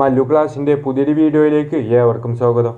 മല്ലു ക്ലാസിന്റെ പുതിയൊരു വീഡിയോയിലേക്ക് ഏവർക്കും സ്വാഗതം.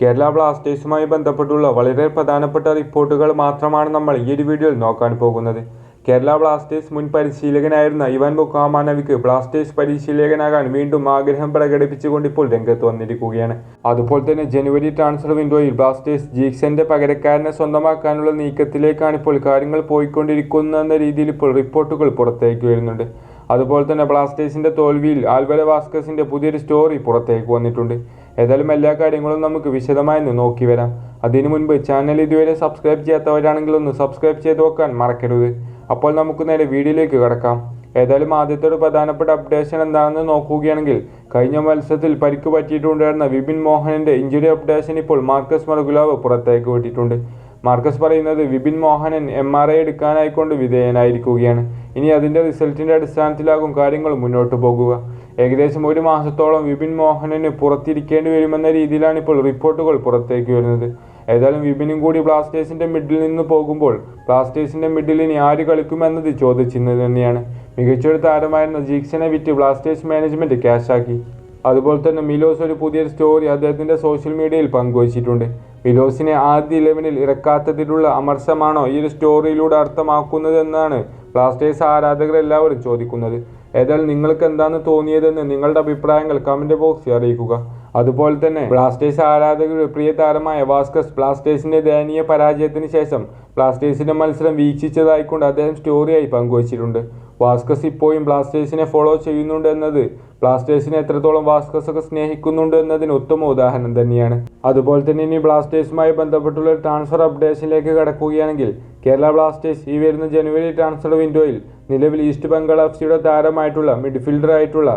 കേരള ബ്ലാസ്റ്റേഴ്സുമായി ബന്ധപ്പെട്ടുള്ള വളരെ പ്രധാനപ്പെട്ട റിപ്പോർട്ടുകൾ മാത്രമാണ് നമ്മൾ ഈ ഒരു വീഡിയോയിൽ നോക്കാൻ പോകുന്നത്. കേരള ബ്ലാസ്റ്റേഴ്സ് മുൻ പരിശീലകനായിരുന്ന ഇവാൻ ബുക്കാമാനവിക്ക് ബ്ലാസ്റ്റേഴ്സ് പരിശീലകനാകാൻ വീണ്ടും ആഗ്രഹം പ്രകടിപ്പിച്ചുകൊണ്ട് ഇപ്പോൾ രംഗത്ത് വന്നിരിക്കുകയാണ്. അതുപോലെ തന്നെ ജനുവരി ട്രാൻസ്ഫർ വിൻഡോയിൽ ബ്ലാസ്റ്റേഴ്സ് ജീക്സന്റെ പകരക്കാരനെ സ്വന്തമാക്കാനുള്ള നീക്കത്തിലേക്കാണ് ഇപ്പോൾ കാര്യങ്ങൾ പോയിക്കൊണ്ടിരിക്കുന്നതെന്ന രീതിയിൽ ഇപ്പോൾ റിപ്പോർട്ടുകൾ പുറത്തേക്ക് വരുന്നുണ്ട്. അതുപോലെ തന്നെ ബ്ലാസ്റ്റേഴ്സിന്റെ തോൽവിയിൽ ആൽവര വാസ്കസിന്റെ പുതിയൊരു സ്റ്റോറി പുറത്തേക്ക് വന്നിട്ടുണ്ട്. ഏതായാലും എല്ലാ കാര്യങ്ങളും നമുക്ക് വിശദമായി ഒന്ന് നോക്കി വരാം. അതിനു മുൻപ് ചാനൽ ഇതുവരെ സബ്സ്ക്രൈബ് ചെയ്യാത്തവരാണെങ്കിൽ ഒന്ന് സബ്സ്ക്രൈബ് ചെയ്ത് വെക്കാൻ മറക്കരുത്. അപ്പോൾ നമുക്ക് നേരെ വീഡിയോയിലേക്ക് കിടക്കാം. ഏതായാലും ആദ്യത്തെ ഒരു പ്രധാനപ്പെട്ട അപ്ഡേഷൻ എന്താണെന്ന് നോക്കുകയാണെങ്കിൽ കഴിഞ്ഞ മത്സരത്തിൽ പരിക്ക് പറ്റിയിട്ടുണ്ടായിരുന്ന വിപിൻ മോഹനന്റെ ഇഞ്ചുറി അപ്ഡേഷൻ ഇപ്പോൾ മാർക്കസ് മർഗുലാവ് പുറത്തേക്ക് വിട്ടിട്ടുണ്ട്. മാർക്കസ് പറയുന്നത് Vipin Mohanan M R I എടുക്കാനായിക്കൊണ്ട് വിധേയനായിരിക്കുകയാണ്. ഇനി അതിന്റെ റിസൾട്ടിന്റെ അടിസ്ഥാനത്തിലാകും കാര്യങ്ങൾ മുന്നോട്ട് പോകുക. ഏകദേശം ഒരു മാസത്തോളം വിപിൻ മോഹനന് പുറത്തിരിക്കേണ്ടി വരുമെന്ന രീതിയിലാണ് ഇപ്പോൾ റിപ്പോർട്ടുകൾ പുറത്തേക്ക് വരുന്നത്. ഏതായാലും വിപിനും കൂടി ബ്ലാസ്റ്റേഴ്സിന്റെ മിഡിൽ നിന്ന് പോകുമ്പോൾ ബ്ലാസ്റ്റേഴ്സിന്റെ മിഡിൽ ഇനി ആര് കളിക്കുമെന്നത് ചോദ്യചിഹ്നം തന്നെയാണ്. മികച്ചൊരു താരമായിരുന്ന ജീക്സനെ വിറ്റ് ബ്ലാസ്റ്റേഴ്സ് മാനേജ്മെന്റ് ക്യാഷാക്കി. അതുപോലെ തന്നെ മിലോസ് ഒരു പുതിയ സ്റ്റോറി അദ്ദേഹത്തിന്റെ സോഷ്യൽ മീഡിയയിൽ പങ്കുവച്ചിട്ടുണ്ട്. മിലോസിനെ ആദ്യ ഇലവനിൽ ഇറക്കാത്തതിലുള്ള അമർശമാണോ ഈ ഒരു സ്റ്റോറിയിലൂടെ അർത്ഥമാക്കുന്നതെന്നാണ് ബ്ലാസ്റ്റേഴ്സ് ആരാധകർ എല്ലാവരും ചോദിക്കുന്നത്. ഏതായാലും നിങ്ങൾക്ക് എന്താണ് തോന്നിയതെന്ന് നിങ്ങളുടെ അഭിപ്രായങ്ങൾ കമന്റ് ബോക്സിൽ അറിയിക്കുക. അതുപോലെ തന്നെ ബ്ലാസ്റ്റേഴ്സ് ആരാധകരുടെ പ്രിയ താരമായ വാസ്കസ് ബ്ലാസ്റ്റേഴ്സിന്റെ ദയനീയ പരാജയത്തിന് ശേഷം ബ്ലാസ്റ്റേഴ്സിന്റെ മത്സരം വീക്ഷിച്ചതായിക്കൊണ്ട് അദ്ദേഹം സ്റ്റോറിയായി പങ്കുവച്ചിട്ടുണ്ട്. വാസ്കസ് ഇപ്പോഴും ബ്ലാസ്റ്റേഴ്സിനെ ഫോളോ ചെയ്യുന്നുണ്ട് എന്നത് ബ്ലാസ്റ്റേഴ്സിനെ എത്രത്തോളം വാസ്കസ് ഒക്കെ സ്നേഹിക്കുന്നുണ്ട് എന്നതിന് ഉത്തമ ഉദാഹരണം തന്നെയാണ്. അതുപോലെ തന്നെ ഇനി ബ്ലാസ്റ്റേഴ്സുമായി ബന്ധപ്പെട്ടുള്ള ട്രാൻസ്ഫർ അപ്ഡേഷനിലേക്ക് കടക്കുകയാണെങ്കിൽ കേരള ബ്ലാസ്റ്റേഴ്സ് ഈ വരുന്ന ജനുവരി ട്രാൻസ്ഫർ വിൻഡോയിൽ നിലവിൽ ഈസ്റ്റ് ബംഗാൾ എഫ് സിയുടെ താരമായിട്ടുള്ള മിഡ്ഫീൽഡർ ആയിട്ടുള്ള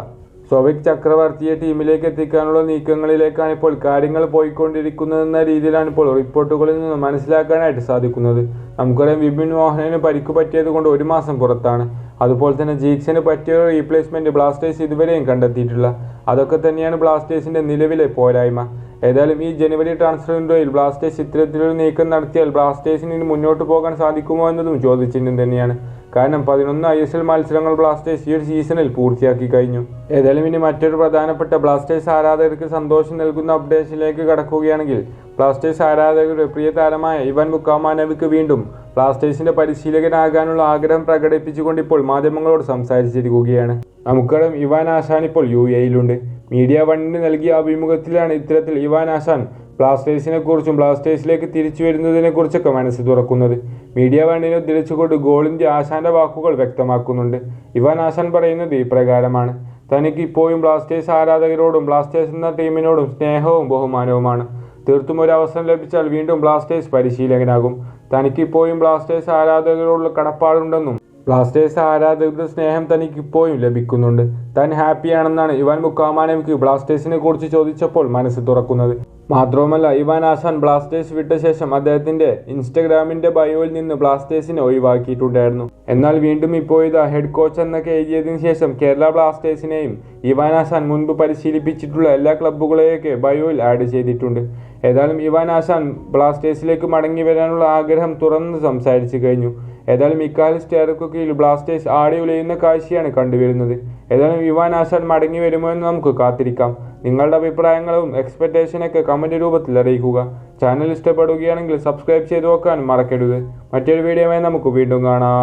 സോവിക് ചക്രവർത്തിയെ ടീമിലേക്ക് എത്തിക്കാനുള്ള നീക്കങ്ങളിലേക്കാണ് ഇപ്പോൾ കാര്യങ്ങൾ പോയിക്കൊണ്ടിരിക്കുന്നതെന്ന രീതിയിലാണ് ഇപ്പോൾ റിപ്പോർട്ടുകളിൽ നിന്ന് മനസ്സിലാക്കാനായിട്ട് സാധിക്കുന്നത്. നമുക്കറിയാം വിപിൻ മോഹനന് പരിക്ക് പറ്റിയത് കൊണ്ട് ഒരു മാസം പുറത്താണ്. അതുപോലെ തന്നെ ജീക്സിന് പറ്റിയ ഒരു റീപ്ലേസ്മെന്റ് ബ്ലാസ്റ്റേഴ്സ് ഇതുവരെയും കണ്ടെത്തിയിട്ടില്ല. അതൊക്കെ തന്നെയാണ് ബ്ലാസ്റ്റേഴ്സിന്റെ നിലവിലെ പോരായ്മ. ഏതായാലും ഈ ജനുവരി ട്രാൻസ്ഫർ വിൻഡോയിൽ ബ്ലാസ്റ്റേഴ്സ് ഇത്തരത്തിലൊരു നീക്കം നടത്തിയാൽ ബ്ലാസ്റ്റേഴ്സിന് ഇനി മുന്നോട്ട് പോകാൻ സാധിക്കുമോ എന്നതും ചോദ്യചിഹ്നം തന്നെയാണ്. കാരണം പതിനൊന്ന് ഐ എസ് എൽ മത്സരങ്ങൾ ബ്ലാസ്റ്റേഴ്സ് ഈ ഒരു സീസണിൽ പൂർത്തിയാക്കി കഴിഞ്ഞു. ഏതായാലും ഇനി മറ്റൊരു പ്രധാനപ്പെട്ട ബ്ലാസ്റ്റേഴ്സ് ആരാധകർക്ക് സന്തോഷം നൽകുന്ന അപ്ഡേഷനിലേക്ക് കടക്കുകയാണെങ്കിൽ ബ്ലാസ്റ്റേഴ്സ് ആരാധകരുടെ പ്രിയ താരമായ ഇവൻ മുക്കാമാനവിക്ക് വീണ്ടും ബ്ലാസ്റ്റേഴ്സിന്റെ പരിശീലകനാകാനുള്ള ആഗ്രഹം പ്രകടിപ്പിച്ചുകൊണ്ട് ഇപ്പോൾ മാധ്യമങ്ങളോട് സംസാരിച്ചിരിക്കുകയാണ്. നമുക്കറിയാം ഇവാൻ ആശാൻ ഇപ്പോൾ യു എയിലുണ്ട് മീഡിയ വണ്ണിന് നൽകിയ അഭിമുഖത്തിലാണ് ഇത്തരത്തിൽ ഇവാൻ ആശാൻ ബ്ലാസ്റ്റേഴ്സിനെ കുറിച്ചും ബ്ലാസ്റ്റേഴ്സിലേക്ക് തിരിച്ചു വരുന്നതിനെ കുറിച്ചൊക്കെ മനസ്സ് തുറക്കുന്നത്. മീഡിയ വണ്ണിനെ ഉദ്ധരിച്ചുകൊണ്ട് ഗോളിന്റെ ആശാന്റെ വാക്കുകൾ വ്യക്തമാക്കുന്നുണ്ട്. ഇവാൻ ആശാൻ പറയുന്നത് ഇപ്രകാരമാണ് തനിക്ക് ഇപ്പോഴും ബ്ലാസ്റ്റേഴ്സ് ആരാധകരോടും ബ്ലാസ്റ്റേഴ്സ് എന്ന ടീമിനോടും സ്നേഹവും ബഹുമാനവുമാണ്. തീർത്തും ഒരു അവസരം ലഭിച്ചാൽ വീണ്ടും ബ്ലാസ്റ്റേഴ്സ് പരിശീലകനാകും. തനിക്കിപ്പോഴും ബ്ലാസ്റ്റേഴ്സ് ആരാധകരോടുള്ള കടപ്പാടുണ്ടെന്നും ബ്ലാസ്റ്റേഴ്സ് ആരാധകരുടെ സ്നേഹം തനിക്ക് ഇപ്പോഴും ലഭിക്കുന്നുണ്ട്. താൻ ഹാപ്പിയാണെന്നാണ് ഇവാൻ മുക്കാമാനവിക്ക് ബ്ലാസ്റ്റേഴ്സിനെ കുറിച്ച് ചോദിച്ചപ്പോൾ മനസ്സ് തുറക്കുന്നത്. മാത്രവുമല്ല ഇവാൻ ആസാൻ ബ്ലാസ്റ്റേഴ്സ് വിട്ട ശേഷം അദ്ദേഹത്തിന്റെ ഇൻസ്റ്റഗ്രാമിന്റെ ബയോയിൽ നിന്ന് ബ്ലാസ്റ്റേഴ്സിനെ ഒഴിവാക്കിയിട്ടുണ്ടായിരുന്നു. എന്നാൽ വീണ്ടും ഇപ്പോൾ ഇതാ ഹെഡ് കോച്ച് എന്നൊക്കെ എഴുതിയതിനു ശേഷം കേരള ബ്ലാസ്റ്റേഴ്സിനെയും ഇവാൻ ആസാൻ മുൻപ് പരിശീലിപ്പിച്ചിട്ടുള്ള എല്ലാ ക്ലബ്ബുകളെയൊക്കെ ബയോയിൽ ആഡ് ചെയ്തിട്ടുണ്ട്. ഏതായാലും ഇവാൻ ആശാൻ ബ്ലാസ്റ്റേഴ്സിലേക്ക് മടങ്ങി വരാനുള്ള ആഗ്രഹം തുറന്ന് സംസാരിച്ചു കഴിഞ്ഞു. ഏതായാലും ഇക്കാലം സ്റ്റേർക്ക് കീഴിൽ ബ്ലാസ്റ്റേഴ്സ് ആടി ഉലയുന്ന കാഴ്ചയാണ് കണ്ടുവരുന്നത്. ഏതായാലും ഇവാൻ ആശാൻ മടങ്ങി വരുമോ എന്ന് നമുക്ക് കാത്തിരിക്കാം. നിങ്ങളുടെ അഭിപ്രായങ്ങളും എക്സ്പെക്റ്റേഷനൊക്കെ കമന്റ് രൂപത്തിൽ അറിയിക്കുക. ചാനൽ ഇഷ്ടപ്പെടുകയാണെങ്കിൽ സബ്സ്ക്രൈബ് ചെയ്ത് വെക്കാൻ മറക്കരുത്. മറ്റൊരു വീഡിയോയുമായി നമുക്ക് വീണ്ടും കാണാം.